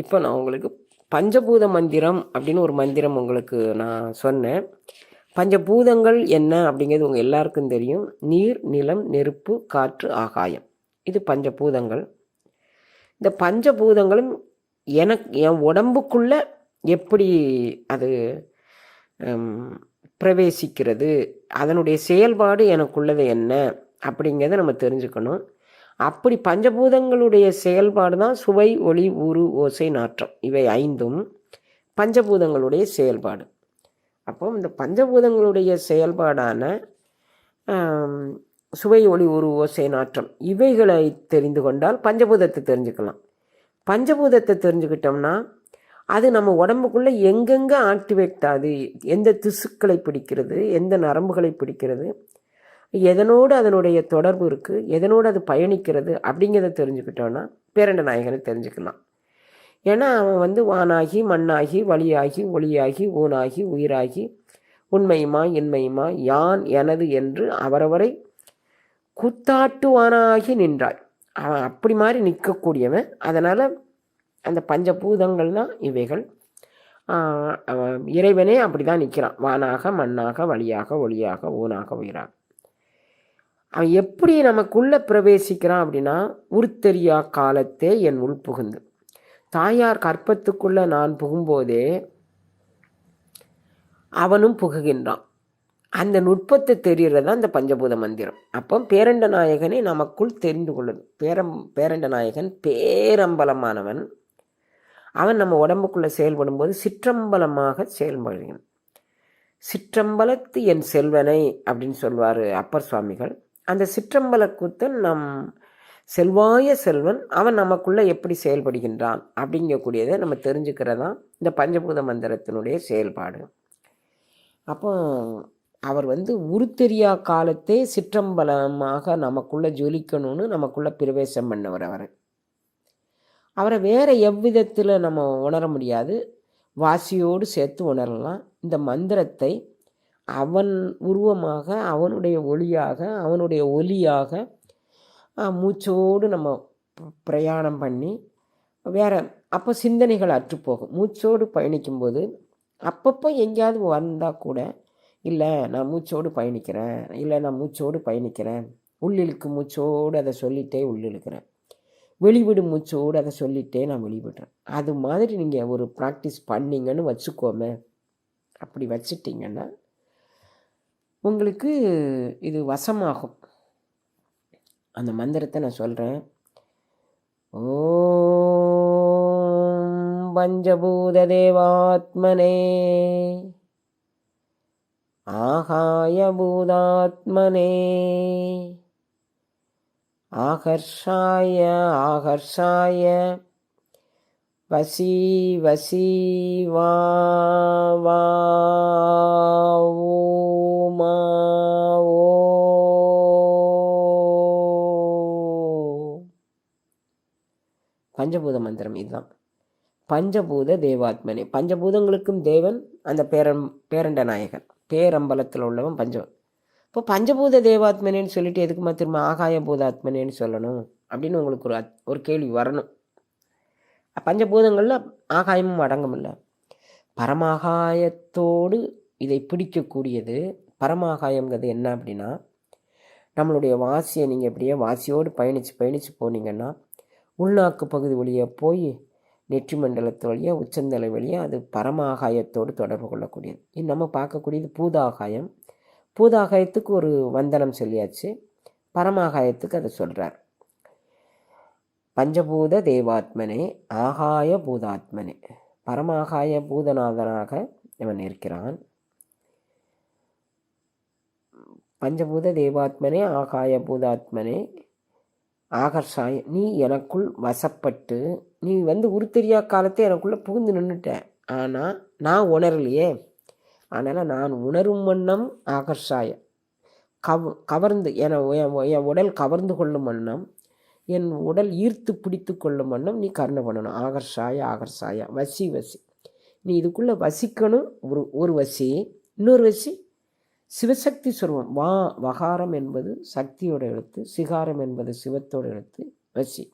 இப்போ நான் உங்களுக்கு பஞ்சபூத மந்திரம் அப்படின்னு ஒரு மந்திரம் உங்களுக்கு நான் சொன்னேன். பஞ்சபூதங்கள் என்ன அப்படிங்கிறது உங்கள் எல்லாருக்கும் தெரியும். நீர் நிலம் நெருப்பு காற்று ஆகாயம். இது பஞ்சபூதங்கள். இந்த பஞ்சபூதங்களும் எனக்கு என் உடம்புக்குள்ள எப்படி அது பிரவேசிக்கிறது அதனுடைய செயல்பாடு எனக்குள்ளது என்ன அப்படிங்கிறத நம்ம தெரிஞ்சுக்கணும். அப்படி பஞ்சபூதங்களுடைய செயல்பாடு தான் சுவை ஒளி உரு ஓசை நாற்றம். இவை ஐந்தும் பஞ்சபூதங்களுடைய செயல்பாடு. அப்போ இந்த பஞ்சபூதங்களுடைய செயல்பாடான சுவை ஒளி உரு ஓசை நாற்றம் இவைகளை தெரிந்து கொண்டால் பஞ்சபூதத்தை தெரிஞ்சுக்கலாம். பஞ்சபூதத்தை தெரிஞ்சுக்கிட்டோம்னா அது நம்ம உடம்புக்குள்ளே எங்கெங்கே ஆக்டிவேட் ஆகுது எந்த திசுக்களை பிடிக்கிறது எந்த நரம்புகளை பிடிக்கிறது எதனோடு அதனுடைய தொடர்பு இருக்குது எதனோடு அது பயணிக்கிறது அப்படிங்கிறத தெரிஞ்சுக்கிட்டோன்னா பேரண்ட நாயகனை தெரிஞ்சுக்கலாம். ஏன்னா அவன் வந்து வானாகி மண்ணாகி வழியாகி ஒளியாகி ஊனாகி உயிராகி உண்மையுமா இன்மையுமா யான் எனது என்று அவரவரை குத்தாட்டுவானாகி நின்றாய். அவன் அப்படி மாதிரி நிற்கக்கூடியவன். அதனால் அந்த பஞ்சபூதங்கள் தான் இவைகள் அவன் இறைவனே அப்படி தான் நிற்கிறான். வானாக மண்ணாக வழியாக ஒளியாக ஊனாக உயிராக. அவன் எப்படி நமக்குள்ளே பிரவேசிக்கிறான் அப்படின்னா உருத்தெரியா காலத்தே என் உள் புகுந்து. தாயார் கற்பத்துக்குள்ளே நான் புகும்போதே அவனும் புகுகின்றான். அந்த நுட்பத்தை தெரிகிறது தான் இந்த பஞ்சபூத மந்திரம். அப்போ பேரண்ட நாயகனை நமக்குள் தெரிந்து கொள்ளணும் பேரம் பேரண்ட நாயகன் பேரம்பலமானவன். அவன் நம்ம உடம்புக்குள்ளே செயல்படும் போது சிற்றம்பலமாக செயல்படுகிறான். சிற்றம்பலத்து என் செல்வனை அப்படின்னு சொல்வார் அப்பர் சுவாமிகள். அந்த சிற்றம்பல கூத்தன் நம் செல்வாய செல்வன் அவன் நமக்குள்ளே எப்படி செயல்படுகின்றான் அப்படிங்கக்கூடியதை நம்ம தெரிஞ்சுக்கிறதான் இந்த பஞ்சபூத மந்திரத்தினுடைய செயல்பாடு. அப்போ அவர் வந்து உருத்தெரியா காலத்தே சிற்றம்பலமாக நமக்குள்ளே ஜொலிக்கணும்னு நமக்குள்ளே பிரவேசம் பண்ணவர் அவர். அவரை வேறு எவ்விதத்தில் நம்ம உணர முடியாது. வாசியோடு சேர்த்து உணரலாம். இந்த மந்திரத்தை அவன் உருவமாக அவனுடைய ஒளியாக அவனுடைய ஒலியாக மூச்சோடு நம்ம பிரயாணம் பண்ணி வேற அப்போ சிந்தனைகள் அற்றுப்போகும் மூச்சோடு பயணிக்கும்போது அப்பப்போ எங்கேயாவது வந்தால் கூட இல்லை நான் மூச்சோடு பயணிக்கிறேன். இல்லை நான் மூச்சோடு பயணிக்கிறேன். உள்ளிழுக்கு மூச்சோடு அதை சொல்லிட்டே உள்ளிழுக்கிறேன். வெளிவிடும் மூச்சோடு அதை சொல்லிட்டே நான் வெளிவிடுறேன். அது மாதிரி நீங்கள் ஒரு ப்ராக்டிஸ் பண்ணீங்கன்னு வச்சுக்கோமே. அப்படி வச்சுட்டிங்கன்னா உங்களுக்கு இது வசமாகும். அந்த மந்திரத்தை நான் சொல்கிறேன் ஓ பஞ்சபூத தேவாத்மனே ஆகாய பூதாத்மனே ஆகர்ஷாய ஆகர்ஷாய. வசி வசி வா வா பஞ்சபூத மந்திரம் இதுதான். பஞ்சபூத தேவாத்மனே. பஞ்சபூதங்களுக்கும் தேவன் அந்த பேரம் பேரண்ட நாயகன். பேரம்பலத்தில் உள்ளவன் பஞ்சம் இப்போ பஞ்சபூத தேவாத்மனேன்னு சொல்லிட்டு எதுக்குமா திரும்ப ஆகாய பூதாத்மனேன்னு சொல்லணும்? அப்படின்னு உங்களுக்கு ஒரு அத்- ஒரு கேள்வி வரணும். பஞ்சபூதங்களில் ஆகாயமும் அடங்குமில்ல பரமாகாயத்தோடு இதை பிடிக்கக்கூடியது பரமாகாயங்கிறது என்ன அப்படின்னா நம்மளுடைய வாசியை நீங்கள் இப்படியே வாசியோடு பயணித்து பயணித்து போனீங்கன்னா உள்நாக்கு பகுதி வழியாக போய் நெற்றி மண்டலத்து வழியாக உச்சந்தலை வழியாக அது பரமாகாயத்தோடு தொடர்பு கொள்ளக்கூடியது. இது நம்ம பார்க்கக்கூடியது பூதாகாயம். பூதாகாயத்துக்கு ஒரு வந்தனம் சொல்லியாச்சு. பரமாகாயத்துக்கு அதை சொல்கிறார் பஞ்சபூத தேவாத்மனே ஆகாய பூதாத்மனே. பரமாகாய பூதநாதனாக இவன் இருக்கிறான். பஞ்சபூத தேவாத்மனே ஆகாய பூதாத்மனே. ஆகர்ஷாய நீ எனக்குள் வசப்பட்டு நீ வந்து உருத்தெரியா காலத்தை எனக்குள்ளே புகுந்து நின்றுட்ட ஆனால் நான் உணரலையே. அதனால் நான் உணரும் வண்ணம் ஆகர்ஷாய கவ் கவர்ந்து என என் என் உடல் கவர்ந்து கொள்ளும் வண்ணம் என் உடல் ஈர்த்து பிடித்து கொள்ளும் வண்ணம் நீ கருணை பண்ணணும். ஆகர்ஷாய ஆகர்ஷாய வசி வசி. நீ இதுக்குள்ளே வசிக்கணும். ஒரு ஒரு வசி இன்னொரு வசி சிவசக்தி சுரூபம் வா வகாரம் என்பது சக்தியோட எழுத்து சிகாரம் என்பது சிவத்தோட எழுத்து வசி.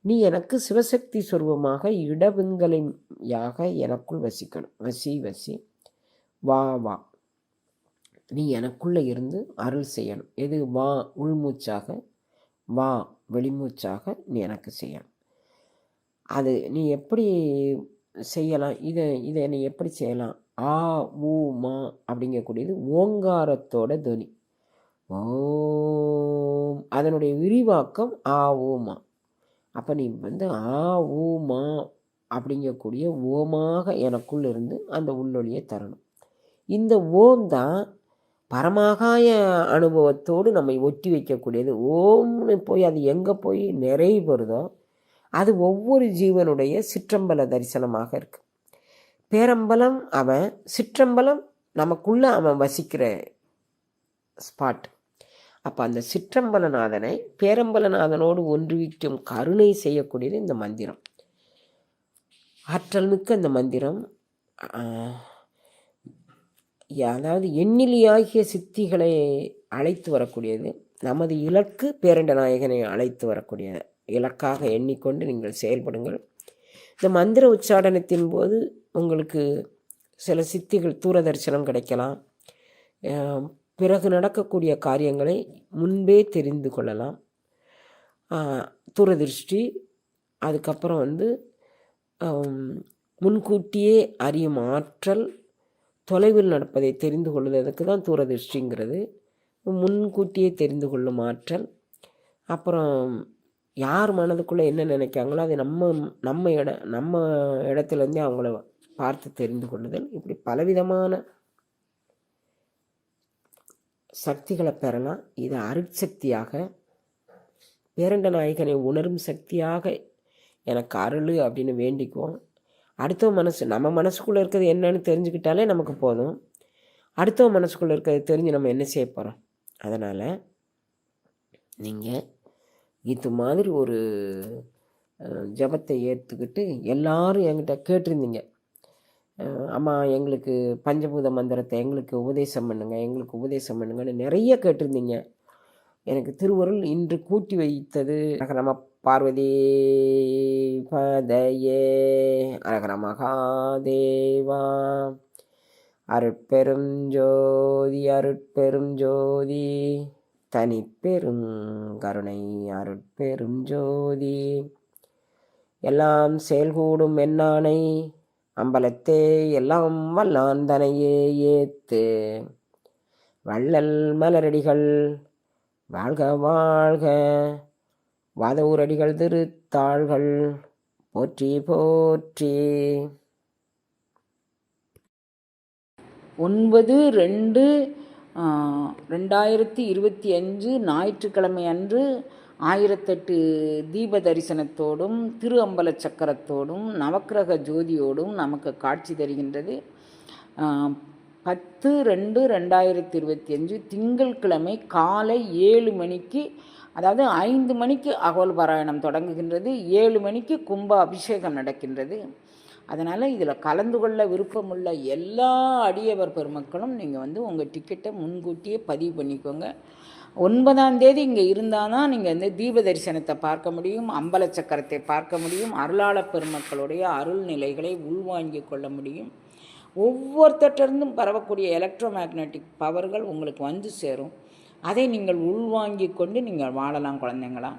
நீ எனக்கு சிவசக்தி சுரூபமாக இடவிங்கலையாக எனக்குள் வசிக்கணும். வசி வசி. வா வா. நீ எனக்குள்ளே இருந்து அருள் செய்யணும். எது? வா உள்மூச்சாக. வா வெளிமூச்சாக நீ எனக்கு செய்யணும். அது நீ எப்படி செய்யலாம்? இதை இதை நீ எப்படி செய்யலாம்? ஆ ஊ மா அப்படிங்கக்கூடியது ஓங்காரத்தோட துனி ஓம். அதனுடைய விரிவாக்கம் ஆ ஊமா அப்போ நீ வந்து ஆ ஊமா அப்படிங்கக்கூடிய ஓமாக எனக்குள் இருந்து அந்த உள்ளொளியை தரணும். இந்த ஓம் தான் பரமாகாய அனுபவத்தோடு நம்மை ஒட்டி வைக்கக்கூடியது. ஓம்னு போய் அது எங்கே போய் நிறைவு வருதோ அது ஒவ்வொரு ஜீவனுடைய சிற்றம்பல தரிசனமாக இருக்குது பேரம்பலம் அவன் சிற்றம்பலம் நமக்குள்ளே அவன் வசிக்கிற ஸ்பாட் அப்போ அந்த சிற்றம்பலநாதனை பேரம்பலநாதனோடு ஒன்றுவிக்கும் கருணை செய்யக்கூடியது இந்த மந்திரம். ஆற்றல் மிக்க இந்த மந்திரம். அதாவது எண்ணிலியாகிய சித்திகளை அழைத்து வரக்கூடியது. நமது இலக்கு பேரண்ட நாயகனை அழைத்து வரக்கூடிய இலக்காக எண்ணிக்கொண்டு நீங்கள் செயல்படுங்கள். இந்த மந்திர உச்சாடனத்தின் போது உங்களுக்கு சில சித்திகள் தூரதர்சனம் கிடைக்கலாம். பிறகு நடக்கக்கூடிய காரியங்களை முன்பே தெரிந்து கொள்ளலாம். தூரதிருஷ்டி அதுக்கப்புறம் வந்து முன்கூட்டியே அறியும் ஆற்றல் தொலைவில் நடப்பதை தெரிந்து கொள்வதற்கு தான் தூரதிருஷ்டிங்கிறது. முன்கூட்டியே தெரிந்து கொள்ளும் ஆற்றல். அப்புறம் யார் மனதுக்குள்ளே என்ன நினைக்காங்களோ அது நம்ம நம்ம இட நம்ம இடத்துலேருந்தே அவங்கள பார்த்து தெரிந்து கொள்ளுதல். இப்படி பலவிதமான சக்திகளை பெறலாம். இது அருட்சக்தியாக பேரண்ட நாயகனை உணரும் சக்தியாக எனக்கு அருள் அப்படின்னு வேண்டிக்குவோம். அடுத்தவ மனசு நம்ம மனசுக்குள்ளே இருக்கிறது என்னன்னு தெரிஞ்சுக்கிட்டாலே நமக்கு போதும். அடுத்தவ மனசுக்குள்ளே இருக்கிறது தெரிஞ்சு நம்ம என்ன செய்ய போகிறோம் அதனால் நீங்கள் இது மாதிரி ஒரு ஜபத்தை ஏற்றுக்கிட்டு எல்லாரும் என்கிட்ட கேட்டிருந்தீங்க. அம்மா எங்களுக்கு பஞ்சபூத மந்திரத்தை எங்களுக்கு உபதேசம் பண்ணுங்க எங்களுக்கு உபதேசம் பண்ணுங்கன்னு நிறைய கேட்டிருந்தீங்க. எனக்கு திருவருள் இன்று கூட்டி வைத்தது. நம்ம பார்வதி பதையே அரகர மகாதேவா. அருட்பெரும் ஜோதி அருட்பெரும் ஜோதி தனிப்பெரும் கருணை அருட்பெரும் ஜோதி. எல்லாம் செயல்கூடும் என்னானை அம்பலத்தே எல்லாம் வல்லாந்தனையே ஏத்து. வள்ளல் மலரடிகள் வாழ்க வாழ்க. வாதவூரடிகள் திருத்தாள்கள் போற்றி போற்றி. ஒன்பது ரெண்டு ரெண்டாயிரத்தி இருபத்தி அஞ்சு ஞாயிற்றுக்கிழமை அன்று ஆயிரத்தெட்டு தீப தரிசனத்தோடும் திரு அம்பல சக்கரத்தோடும் நவக்கிரக ஜோதியோடும் நமக்கு காட்சி தருகின்றது. பத்து ரெண்டு ரெண்டாயிரத்தி இருபத்தி அஞ்சு திங்கட்கிழமை காலை ஏழு மணிக்கு அதாவது ஐந்து மணிக்கு அகோல் பாராயணம் தொடங்குகின்றது ஏழு மணிக்கு கும்ப அபிஷேகம் நடக்கின்றது. அதனால் இதில் கலந்து கொள்ள விருப்பமுள்ள எல்லா அடியவர் பெருமக்களும் நீங்கள் வந்து உங்கள் டிக்கெட்டை முன்கூட்டியே பதிவு பண்ணிக்கோங்க. ஒன்பதாம் தேதி இங்கே இருந்தால் தான் நீங்கள் வந்து தீப தரிசனத்தை பார்க்க முடியும் அம்பல சக்கரத்தை பார்க்க முடியும் அருளாள பெருமக்களுடைய அருள் நிலைகளை உள்வாங்கிக் கொள்ள முடியும். ஒவ்வொருத்தட்டிருந்தும் பரவக்கூடிய எலக்ட்ரோ மேக்னட்டிக் பவர்கள் உங்களுக்கு வந்து சேரும். அதை நீங்கள் உள்வாங்கிக் கொண்டு நீங்கள் வாழலாம் குழந்தைங்களா?